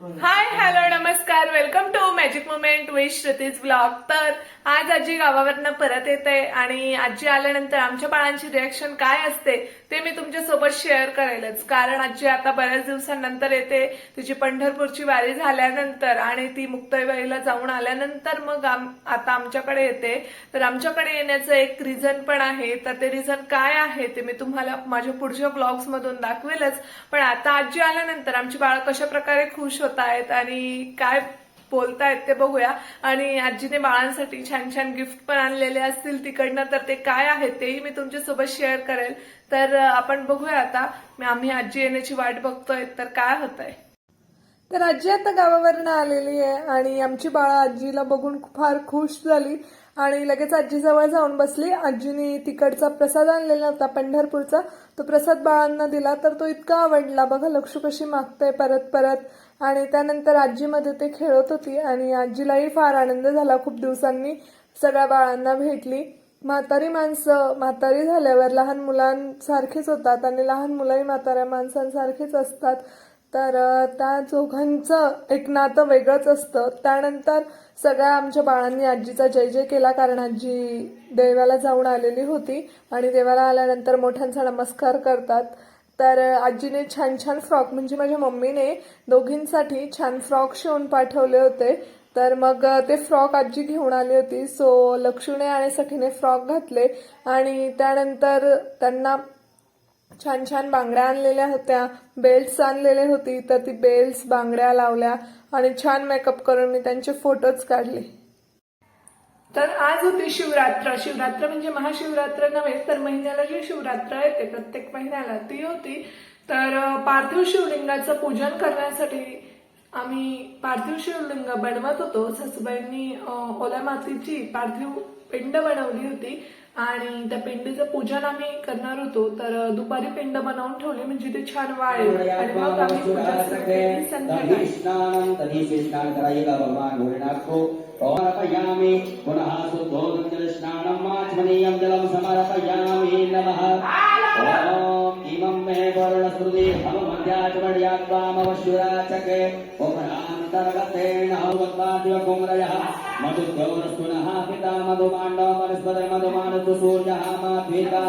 Hi, hello. नमस्कार welcome to magic moment with Shruti's blog तर आज आजी गावावरनं परत येते आणि आजी आल्यानंतर आमच्या बाळांची रिॲक्शन काय असते ते मी तुमच्यासोबत शेअर करेलच. कारण आजी आता बऱ्याच दिवसांनंतर येते. तिची पंढरपूरची वारी झाल्यानंतर आणि ती मुक्ताईबाईला जाऊन आल्यानंतर मग आम- आता आमच्याकडे येते. तर आमच्याकडे येण्याचं एक रिझन पण आहे. तर ते रिझन काय आहे ते मी तुम्हाला माझ्या पुढच्या ब्लॉग्समधून दाखवेलच. पण आता आजी आल्यानंतर आमची बाळ कशा प्रकारे खुश होत आहेत आणि काय बोलतायत ते बघूया. आणि आजीने बाळांसाठी छान छान गिफ्ट पण आणलेले असतील तिकडनं तर ते काय आहेत तेही मी तुमच्यासोबत शेअर करेल. तर आपण बघूया आता. आम्ही आजी येण्याची वाट बघतोय तर काय होत आहे तर आजी आता गावावरनं आलेली आहे आणि आमची बाळा आजीला बघून फार खुश झाली. आणि लगेच आजीजवळ जाऊन बसली. आजीने तिकडचा प्रसाद आणलेला होता पंढरपूरचा. तो प्रसाद बाळांना दिला तर तो इतका आवडला. बघा लक्ष कशी मागते परत परत. आणि त्यानंतर आजीमध्ये ते खेळत होती आणि आजीलाही फार आनंद झाला. खूप दिवसांनी सगळ्या बाळांना भेटली. म्हातारी माणसं म्हातारी झाल्यावर लहान मुलांसारखीच होतात आणि लहान मुलंही म्हाताऱ्या माणसांसारखीच असतात. तर त्या दोघांचं एक नातं वेगळंच असतं. त्यानंतर सगळ्या आमच्या बाळांनी आजीचा जय जय केला कारण आजी देवाला जाऊन आलेली होती आणि देवाला आल्यानंतर मोठ्यांचा नमस्कार करतात. तर आजीने छान छान फ्रॉक म्हणजे माझ्या मम्मीने दोघींसाठी छान फ्रॉक शिवून पाठवले होते. तर मग ते फ्रॉक आजी घेऊन आली होती. सो लक्ष्मीने आणि सखीने फ्रॉक घातले आणि त्यानंतर त्यांना छान छान बांगड्या आणलेल्या होत्या. बेल्ट्स आणलेले होती. तर ती बेल्ट्स बांगड्या लावल्या आणि छान मेकअप करून मी त्यांचे फोटोज काढले. तर आज होती शिवरात्र. शिवरात्र म्हणजे महाशिवरात्र नव्हे तर महिन्याला जी शिवरात्र येते प्रत्येक महिन्याला ती होती. तर पार्थिव शिवलिंगाचं पूजन करण्यासाठी आम्ही पार्थिव शिवलिंग बनवत होतो. सासूबाईंनी ओल्या मातीची पार्थिव पिंड बनवली होती आणि त्या पिंडीचं पूजन आम्ही करणार होतो. तर दुपारी पिंड बनवून ठेवली म्हणजे ते छान वाळेल. आणि मग आम्ही पूजा संध्याकाळी సమర్పయామి పునః శుద్ధోదజల స్నానం మాచ్మనీయం జలం సమర్పయామి నమః. ఓం ఇమం మే వరుణ స్మృతి హవమధ్యాచమర్యాత్వామవశురాచకే ఓమరాంతర్గతేన హవద్వాదివ కుమరయః. మధుగౌరస్పునః పితా మధుమాండవ పరస్పర మధుమానతు సూర్యః మా పీతా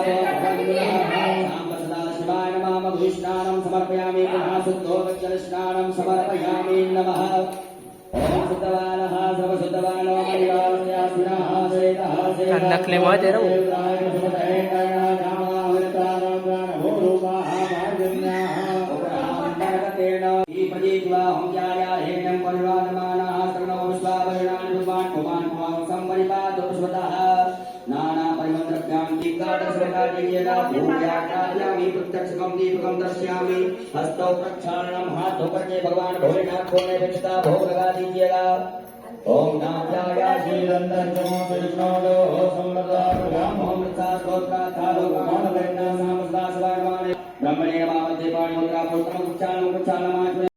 సదాశివాయ నమః. మధుష్ణానం సమర్పయామి పునః శుద్ధోదజల స్నానం సమర్పయామి నమః. शुद्धोदजलस्नानं समर्पयामि नमः ॐ शुद्धवानः सर्वशुद्धवानो मणिवारस्यास्मिनः श्वेतः श्वेतः हस्तौ प्रक्षालनम हाथों भगवान भोलेनाथ को नैवेद्यता भोग लगा दीजिएगा ओम ओम थालो भगवान स्वागवान ब्रह्मणे वामते मुद्रा उच्चारण उच्चारण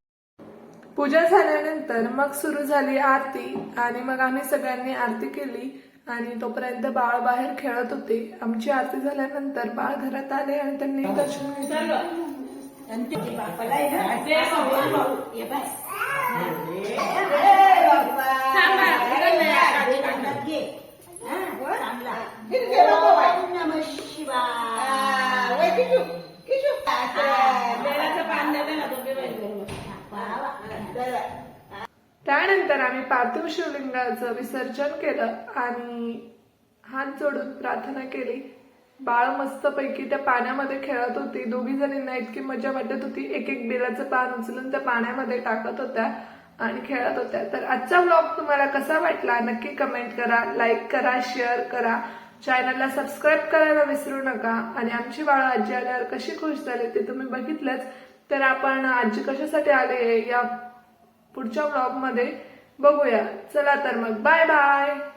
पूजा झाल्यानंतर मग सुरू झाली आरती आणि मग आम्ही सगळ्यांनी आरती केली. आणि तोपर्यंत बाळ बाहेर खेळत होते. आमची आरती झाल्यानंतर बाळ घरात आले आणि त्यांनी दर्शन घेतलं त्यानंतर आम्ही पार्थिव शिवलिंगाचं विसर्जन केलं आणि हात जोडून प्रार्थना केली. बाळ मस्तपैकी त्या पाण्यामध्ये खेळत होती. दोघी जणींना इतकी मजा वाटत होती. एक एक बिलाचं पान उचलून त्या पाण्यामध्ये टाकत होत्या आणि खेळत होत्या. तर आजचा व्लॉग तुम्हाला कसा वाटला? नक्की कमेंट करा लाईक करा शेअर करा. चॅनलला सबस्क्राईब करायला विसरू नका. आणि आमची बाळ आजी आल्यावर कशी खुश झाली ते तुम्ही बघितलंच. तर आपण आजी कशासाठी आले या पुढच्या ब्लॉगमध्ये बघूया. चला तर मग. Bye bye.